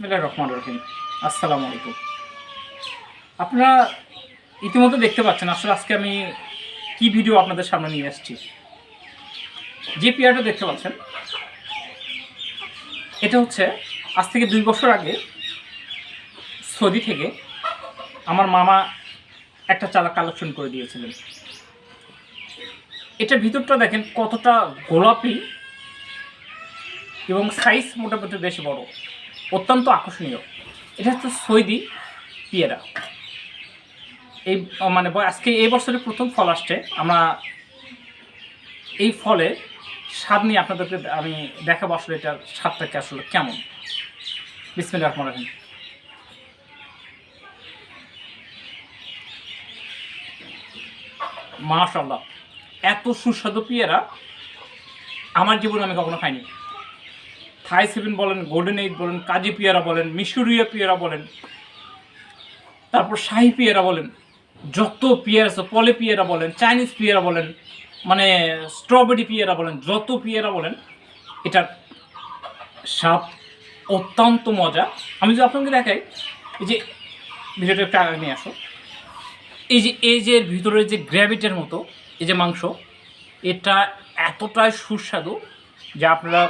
বিসমিল্লাহির রহমানির রহিম। আসসালামু আলাইকুম। আপনারা ইতিমধ্যে দেখতে পাচ্ছেন আসলে আজকে আমি কি ভিডিও আপনাদের সামনে নিয়ে এসেছি যে পেয়ারটা দেখতে পাচ্ছেন, এটা হচ্ছে আজ থেকে দুই বছর আগে সৌদি থেকে আমার মামা একটা চালা কালেকশন করে দিয়েছিলেন। এটার ভিতরটা দেখেন কতটা গোলাপি এবং সাইজ মোটামুটি বেশ বড়। অত্যন্ত আকর্ষণীয়। এটা হচ্ছে সৈদি পিয়েরা। এই মানে আজকে এই বছরের প্রথম ফল আসছে। আমরা এই ফলে স্বাদ নিয়ে আপনাদেরকে আমি দেখাবো আসলে এটার স্বাদটাকে আসলে কেমন। বিসমিল্লাহ রহমান রাহিম। মাশাল্লাহ এত সুস্বাদু পেয়ারা আমার জীবনে আমি কখনো খাইনি। থাই সেভেন বলেন গোল্ডেন এইট বলেন কাজী পেয়ারা বলেন মিশরীয় পেয়ারা বলেন, তারপর শাহি পেয়ারা বলেন, যত পেয়ারা আছে পলে পেয়ারা বলেন চাইনিজ পেয়ারা বলেন মানে স্ট্রবেরি পেয়ারা বলেন, যত পেয়ারা বলেন, এটার স্বাদ অত্যন্ত মজা। আমি যদি আপনাকে দেখাই, এই যে ভিডিওটা একটু আগে নিয়ে আসো। এই যে এই যে এর ভিতরে যে গ্র্যাভিটের মতো, এই যে মাংস, এটা এতটাই সুস্বাদু যে আপনারা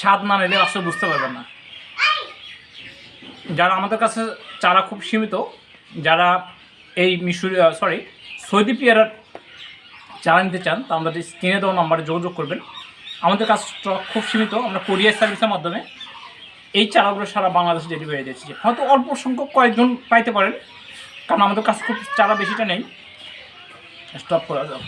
স্বাদ না নিলে আসলে বুঝতে পারবেন না। যারা আমাদের কাছে চারা খুব সীমিত, যারা এই মিশরি সরি সৌদি পেয়ারার চারা নিতে চান, তা আমাদের স্ক্রিনে দেওয়া নাম্বারে যোগাযোগ করবেন। আমাদের কাছে স্টক খুব সীমিত, আমরা কোরিয়ার সার্ভিসের মাধ্যমে এই চারাগুলো সারা বাংলাদেশে ডেলিভারি দিচ্ছি হয়তো অল্প সংখ্যক কয়েকজন পাইতে পারেন, কারণ আমাদের কাছে খুব চারা বেশিটা নেই। স্টপ করা যাবে